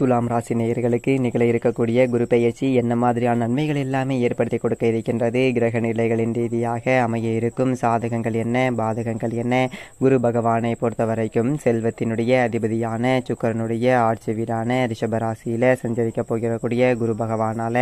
துலாம் ராசி நேயர்களுக்கு நிகழ இருக்கக்கூடிய குரு பெயர்ச்சி என்ன மாதிரியான நன்மைகள் எல்லாமே ஏற்படுத்தி கொடுக்க இருக்கின்றது? கிரக நிலைகளின் ரீதியாக அமைய இருக்கும் சாதகங்கள் என்ன? பாதகங்கள் என்ன? குரு பகவானை பொறுத்த வரைக்கும் செல்வத்தினுடைய அதிபதியான சுக்கரனுடைய ஆட்சி வீடான ரிஷபராசியில் சஞ்சரிக்க போகிறக்கூடிய குரு பகவானால்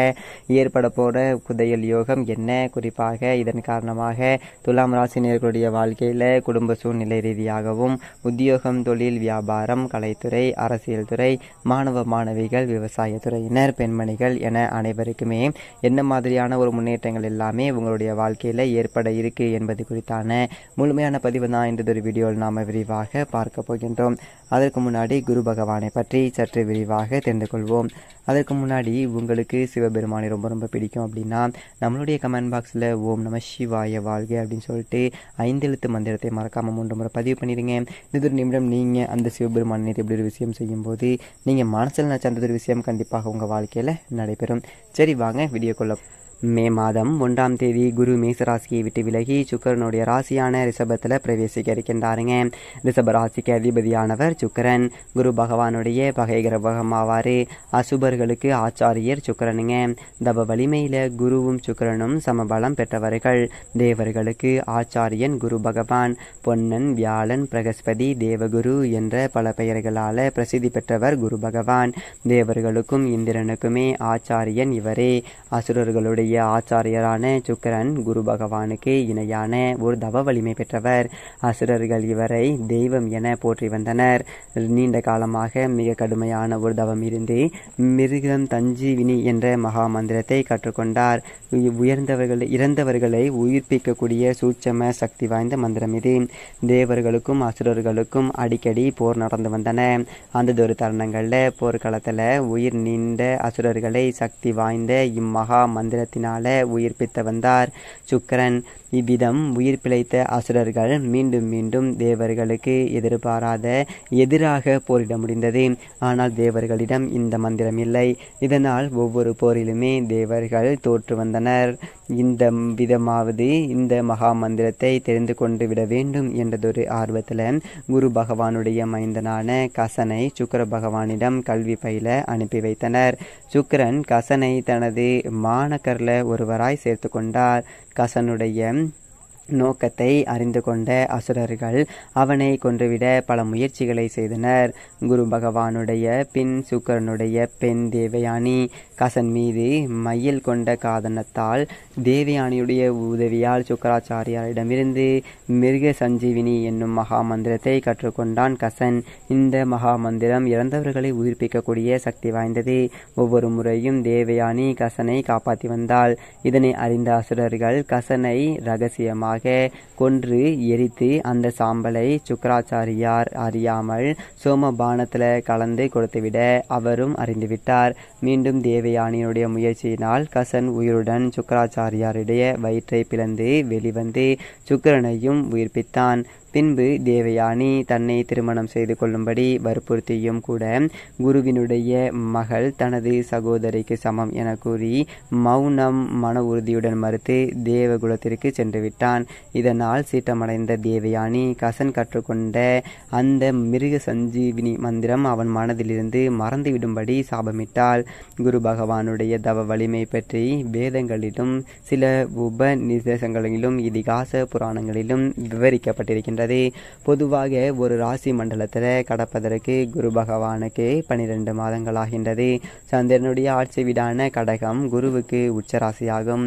ஏற்பட போகிற புதையல் யோகம் என்ன? குறிப்பாக இதன் காரணமாக துலாம் ராசி நேர்களுடைய வாழ்க்கையில் குடும்ப சூழ்நிலை ரீதியாகவும் உத்தியோகம் தொழில் வியாபாரம் கலைத்துறை அரசியல் துறை மாணவ மாணவிகள் விவசாயத்துறையினர் பெண்மணிகள் என அனைவருக்குமே என்ன மாதிரியான ஒரு முன்னேற்றங்கள் எல்லாமே உங்களுடைய வாழ்க்கையில் ஏற்பட இருக்கு என்பது குறித்தான முழுமையான பதிவு தான் இந்த ஒரு வீடியோவில் நாம் விரிவாக பார்க்க போகின்றோம். அதற்கு முன்னாடி குரு பகவானை பற்றி சற்று விரிவாக தெரிந்து கொள்வோம். அதற்கு முன்னாடி உங்களுக்கு சிவபெருமானை ரொம்ப ரொம்ப பிடிக்கும் அப்படின்னா நம்மளுடைய கமெண்ட் பாக்ஸில் ஓம் நம சிவாய வாழ்க அப்படின்னு சொல்லிட்டு ஐந்தெழுத்து மந்திரத்தை மறக்காமல் மூன்று முறை பதிவு பண்ணிடுங்க. இந்த ஒரு நிமிடம் நீங்கள் அந்த சிவபெருமானை எப்படி இப்படி ஒரு விஷயம் செய்யும்போது நீங்கள் மனசு நினச்ச விஷயம் கண்டிப்பாக உங்கள் வாழ்க்கையில் நடைபெறும். சரி வாங்க வீடியோக்குள்ள மே மாதம் ஒன்றாம் தேதி குரு மேசராசியை விட்டு விலகி சுக்கரனுடைய ராசியான ரிஷபத்தில் பிரவேசிக்க இருக்கின்றாருங்க. ரிஷப ராசிக்கு அதிபதியானவர் சுக்கரன். குரு பகவானுடைய பகை கிரகமாவார். அசுபர்களுக்கு ஆச்சாரியர் சுக்கரனுங்க. தப வலிமையில் குருவும் சுக்கரனும் சமபலம் பெற்றவர்கள். தேவர்களுக்கு ஆச்சாரியன் குரு பகவான். பொன்னன் வியாழன் பிரகஸ்பதி தேவகுரு என்ற பல பெயர்களால் பிரசித்தி பெற்றவர் குரு பகவான். தேவர்களுக்கும் இந்திரனுக்குமே ஆச்சாரியன் இவரே. அசுரர்களுடைய ஆச்சாரியரான சுக்கரன் குரு பகவானுக்கு இணையான ஒரு தவ வலிமை பெற்றவர். அசுரர்கள் இவரை தெய்வம் என போற்றி வந்தனர். நீண்ட காலமாக மிக கடுமையான ஒரு தவம் இருந்து மிருகம் தஞ்சீவினி என்ற மகா மந்திரத்தை கற்றுக்கொண்டார். உயர்ந்தவர்கள் இறந்தவர்களை உயிர்ப்பிக்கக்கூடிய சூட்சம சக்தி வாய்ந்த மந்திரம் இது. தேவர்களுக்கும் அசுரர்களுக்கும் அடிக்கடி போர் நடந்து வந்தன. அந்த ஒரு தருணங்களில் போர்க்களத்தில் உயிர் நீண்ட அசுரர்களை சக்தி வாய்ந்த இம்மகா மந்திரத்தின் மந்திரத்தினால உயிர்ப்பித்த வந்தார். சுக்கரன் இவ்விதம் உயிர் பிழைத்த அசுரர்கள் மீண்டும் மீண்டும் தேவர்களுக்கு எதிர்பாராத எதிராக போரிட முடிந்தது. ஆனால் தேவர்களிடம் இந்த மந்திரம் இல்லை. இதனால் ஒவ்வொரு போரிலுமே தேவர்கள் தோற்று வந்தனர். இந்த விதமாவது இந்த மகா மந்திரத்தை தெரிந்து கொண்டு விட வேண்டும் என்றதொரு ஆர்வத்தில் குரு பகவானுடைய மைந்தனான கசனை சுக்கர பகவானிடம் கல்வி பயில அனுப்பி வைத்தனர். சுக்கரன் கசனை தனது மாணக்கர்ல ஒருவராய் சேர்த்து கொண்டார் கசனுடைய நோக்கத்தை அறிந்து கொண்ட அசுரர்கள் அவனை கொன்றுவிட பல முயற்சிகளை செய்தனர். குரு பகவானுடைய பின் சுக்கரனுடைய பெண் தேவயானி கசன் மீது மையல் கொண்ட காதனத்தால் தேவயானியுடைய உதவியால் சுக்கராச்சாரியாரிடமிருந்து மிருக சஞ்சீவினி என்னும் மகா மந்திரத்தை கற்றுக்கொண்டான் கசன். இந்த மகா மந்திரம் இறந்தவர்களை உயிர்ப்பிக்கக்கூடிய சக்தி வாய்ந்தது. ஒவ்வொரு முறையும் தேவயானி கசனை காப்பாற்றி வந்தாள். இதனை அறிந்த அசுரர்கள் கசனை ரகசியமாக கொன்று எரித்து அந்த சாம்பலை சுக்கராச்சாரியார் அறியாமல் சோமபானத்தில் கலந்து கொடுத்துவிட அவரும் அறிந்துவிட்டார். மீண்டும் தேவயானியினுடைய முயற்சியினால் கசன் உயிருடன் சுக்கராச்சாரியாருடைய வயிற்றை பிளந்து வெளிவந்து சுக்கரனையும் உயிர்ப்பித்தான். பின்பு தேவயானி தன்னை திருமணம் செய்து கொள்ளும்படி வற்புறுத்தியும் கூட குருவினுடைய மகள் தனது சகோதரிக்கு சமம் என கூறி மௌனம் மன உறுதியுடன் மறுத்து தேவகுலத்திற்கு சென்று விட்டான். இதனால் சீட்டமடைந்த தேவயானி கசன் கற்றுக்கொண்ட அந்த மிருக சஞ்சீவினி மந்திரம் அவன் மனதிலிருந்து மறந்துவிடும்படி சாபமிட்டாள். குரு பகவானுடைய தவ வலிமை பற்றி வேதங்களிலும் சில உபநிதேசங்களிலும் இதிகாச புராணங்களிலும் வருகின்றது பொதுவாக ஒரு ராசி மண்டலத்தில் கடப்பதற்கு குரு பகவானுக்கு பனிரெண்டு மாதங்கள் ஆகின்றது சந்திரனுடைய ஆட்சி வீடான கடகம் குருவுக்கு உச்சராசியாகும்.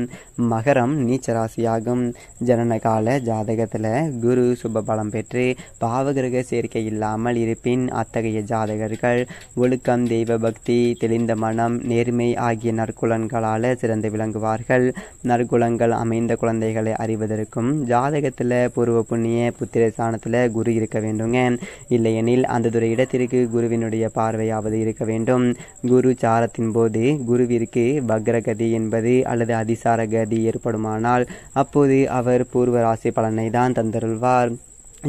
மகரம் நீச்சராசியாகும். ஜனனகால ஜாதகத்தில் குரு சுப பலம் பெற்று பாவகிரக சேர்க்கை இல்லாமல் இருப்பின் அத்தகைய ஜாதகர்கள் ஒழுக்கம் தெய்வ பக்தி தெளிந்த மனம் நேர்மை ஆகிய நற்குலன்களால் சிறந்து விளங்குவார்கள். நற்குலங்கள் அமைந்த குழந்தைகளை அறிவதற்கும் ஜாதகத்தில் பூர்வ புண்ணிய புத்திர ஸ்தானத்தில் குரு இருக்க வேண்டுங்க. இல்லையெனில் அந்த துறை இடத்திற்கு குருவினுடைய பார்வையாவது இருக்க வேண்டும். குரு சாரத்தின் போது குருவிற்கு வக்ரகதி என்பது அல்லது அதிசார கதி ஏற்படுமானால் அப்போது அவர் பூர்வ ராசி பலனை தான் தந்தருள்வார்.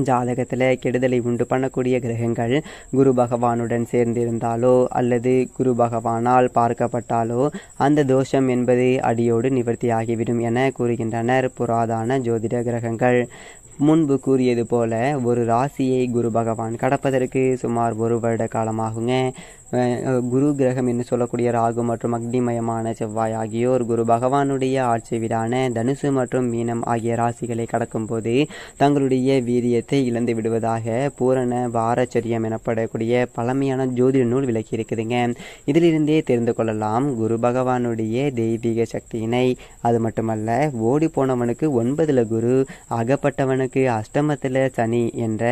ஜாதகத்தில் கெடுதலை உண்டு பண்ணக்கூடிய கிரகங்கள் குரு பகவானுடன் சேர்ந்திருந்தாலோ அல்லது குரு பகவானால் பார்க்கப்பட்டாலோ அந்த தோஷம் என்பது அடியோடு நிவர்த்தியாகிவிடும் என கூறுகின்றனர் புராதான ஜோதிட கிரகங்கள். முன்பு கூறியது போல ஒரு ராசியை குரு பகவான் கடப்பதற்கு சுமார் ஒரு வருட காலமாகுங்க. குரு கிரகம் என்று சொல்லக்கூடிய ராகு மற்றும் அக்னிமயமான செவ்வாய் ஆகியோர் குரு பகவானுடைய ஆட்சி வீடான தனுசு மற்றும் மீனம் ஆகிய ராசிகளை கடக்கும்போது தங்களுடைய வீரியத்தை இழந்து விடுவதாக பூரண வாரச்சரியம் எனப்படக்கூடிய பழமையான ஜோதிட நூல் விளக்கி இருக்குதுங்க. இதிலிருந்தே தெரிந்து கொள்ளலாம் குரு பகவானுடைய தெய்வீக சக்தியினை. அது மட்டுமல்ல ஓடி போனவனுக்கு ஒன்பதுல குரு அகப்பட்டவனுக்கு அஷ்டமத்தில் சனி என்ற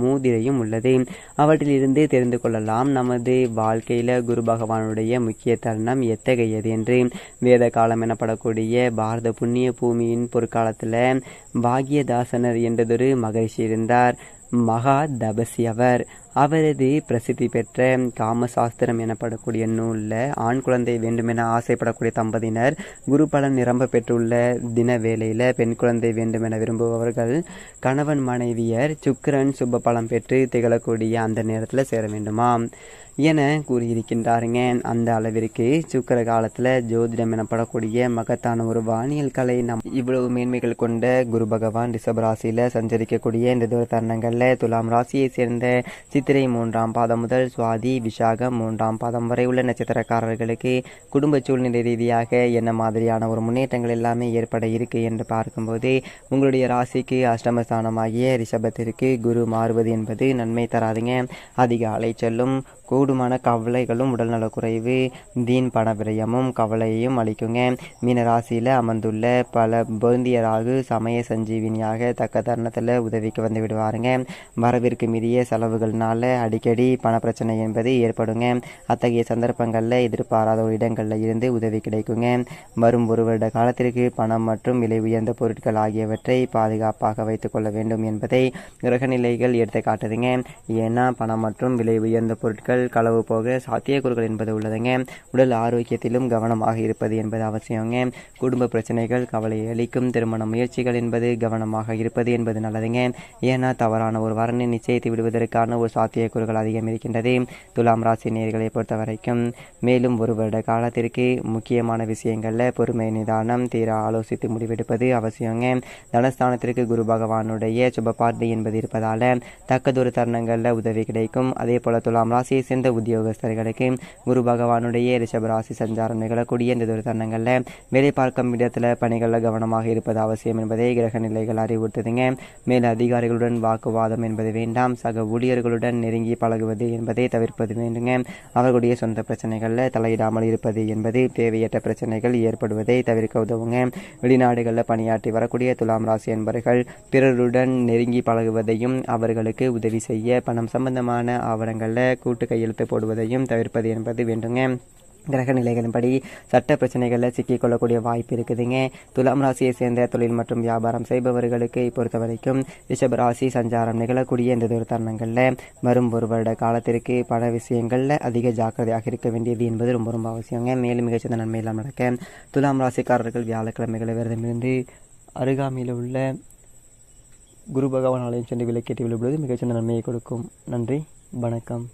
மூதிரையும் உள்ளது. அவற்றிலிருந்து தெரிந்து கொள்ளலாம் நமது வாழ்க்கையில குரு பகவானுடைய முக்கிய தருணம் எத்தகையது என்று வேத காலம் எனப்படக்கூடிய பாரத புண்ணிய பூமியின் பொற்காலத்தில் பாக்யதாசனர் என்றதொரு மகரிஷி இருந்தார். மகா தபசி அவர் அவரது பிரசித்தி பெற்ற காமசாஸ்திரம் எனப்படக்கூடிய நூலில் ஆண் குழந்தை வேண்டுமென ஆசைப்படக்கூடிய தம்பதியினர் குரு பலன் நிரம்ப பெற்றுள்ள தின வேளையில் பெண் குழந்தை வேண்டுமென விரும்புபவர்கள் கணவன் மனைவியர் சுக்கிரன் சுப பலம் பெற்று திகழக்கூடிய அந்த நேரத்தில் சேர வேண்டுமாம் என கூறியிருக்கின்றாருங்க. அந்த அளவிற்கு சுக்கர காலத்தில் ஜோதிடம் எனப்படக்கூடிய மகத்தான ஒரு வானியல் கலை நம் இவ்வளவு மேன்மைகள் கொண்ட குரு பகவான் ரிஷபராசியில் சஞ்சரிக்கக்கூடிய இந்த தூர தருணங்களில் துலாம் ராசியை சேர்ந்த சித்திரை மூன்றாம் பாதம் முதல் சுவாதி விசாகம் மூன்றாம் பாதம் வரை உள்ள நட்சத்திரக்காரர்களுக்கு குடும்ப சூழ்நிலை ரீதியாக என்ன மாதிரியான ஒரு முன்னேற்றங்கள் எல்லாமே ஏற்பட இருக்கு என்று பார்க்கும்போது உங்களுடைய ராசிக்கு அஷ்டமஸ்தானமாகிய ரிஷபத்திற்கு குரு மாறுவது என்பது நன்மை தராதுங்க. அதிக அலைச்சலும் கூடுமான கவலைகளும் உடல்நலக் குறைவு தீன் பண விரயமும் கவலையையும் அளிக்குங்க. மீன ராசியில் அமர்ந்துள்ள பல பொருந்திய ராகு சமய சஞ்சீவினியாக தக்க தருணத்தில் உதவிக்கு வந்து விடுவாருங்க. வரவிற்கு மீறிய செலவுகள்னால அடிக்கடி பணப்பிரச்சனை என்பது ஏற்படுங்க. அத்தகைய சந்தர்ப்பங்களில் எதிர்பாராத ஒரு இடங்களில் இருந்து உதவி கிடைக்குங்க. வரும் ஒரு வருட காலத்திற்கு பணம் மற்றும் விலை உயர்ந்த பொருட்கள் ஆகியவற்றை பாதுகாப்பாக வைத்துக்கொள்ள வேண்டும் என்பதை கிரகநிலைகள் எடுத்து காட்டுதுங்க. ஏன்னா பணம் மற்றும் விலை உயர்ந்த பொருட்கள் களவு போக சாத்தியக்கூறுகள் என்பது உள்ளதுங்க. உடல் ஆரோக்கியத்திலும் கவனமாக இருப்பது என்பது அவசியங்க. குடும்ப பிரச்சனைகள் கவலை அளிக்கும் திருமண முயற்சிகள் என்பது கவனமாக இருப்பது என்பது நல்லதுங்க. ஏன்னா தவறான ஒரு வரனை நிச்சயித்து விடுவதற்கான ஒரு சாத்தியக்கூறுகள் அதிகம் இருக்கின்றது. துலாம் ராசி நேர்களை பொறுத்த வரைக்கும் மேலும் ஒரு வருட காலத்திற்கு முக்கியமான விஷயங்களில் பொறுமை நிதானம் தீர ஆலோசித்து முடிவெடுப்பது அவசியங்க. தனஸ்தானத்திற்கு குரு பகவானுடைய சுப பார்வை என்பது இருப்பதால் தக்கதொரு தருணங்களில் உதவி கிடைக்கும். அதே போல துலாம் ராசியை சேர்ந்த உத்தியோகஸ்தர்களுக்கு குரு பகவானுடைய ரிஷப ராசி சஞ்சாரம் நிகழக்கூடிய இந்த ஒரு தருணங்களில் வேலை பார்க்கும் இடத்துல பணிகளில் கவனமாக இருப்பது அவசியம் என்பதை கிரக நிலைகள் அறிவுறுத்துதுங்க. மேல் அதிகாரிகளுடன் வாக்குவாதம் என்பது வேண்டாம். சக ஊழியர்களுடன் நெருங்கி பழகுவது என்பதை தவிர்ப்பது வேண்டுங்க. அவர்களுடைய சொந்த பிரச்சனைகளில் தலையிடாமல் இருப்பது என்பது தேவையற்ற பிரச்சனைகள் ஏற்படுவதை தவிர்க்க உதவுங்க. வெளிநாடுகளில் பணியாற்றி வரக்கூடிய துலாம் ராசி என்பவர்கள் பிறருடன் நெருங்கி பழகுவதையும் அவர்களுக்கு உதவி செய்ய பணம் சம்பந்தமான ஆவணங்களில் கூட்டு கையெழுத்து போடுவதையும் தவிர்ப்பது என்பது வேண்டுங்க. கிரக நிலைகளின்படி சட்ட பிரச்சனைகளில் சிக்கிக்கொள்ளக்கூடிய வாய்ப்பு இருக்குதுங்க. துலாம் ராசியை சேர்ந்த தொழில் மற்றும் வியாபாரம் செய்பவர்களுக்கு பொறுத்த வரைக்கும் ரிஷபராசி சஞ்சாரம் நிகழக்கூடிய இந்த ஒரு தருணங்களில் வரும் ஒரு வருட காலத்திற்கு பல விஷயங்களில் அதிக ஜாக்கிரதையாக இருக்க வேண்டியது என்பது ரொம்ப ரொம்ப அவசியங்க. மேலும் மிகச்சிறந்த நன்மை எல்லாம் நடக்க துலாம் ராசிக்காரர்கள் வியாழக்கிழமைகளை விரதமிருந்து அருகாமையில் உள்ள குரு பகவான் ஆலயம் சென்று விளக்கேற்றி விழுவது மிகச்சிறந்த நன்மையை கொடுக்கும். நன்றி வணக்கம்.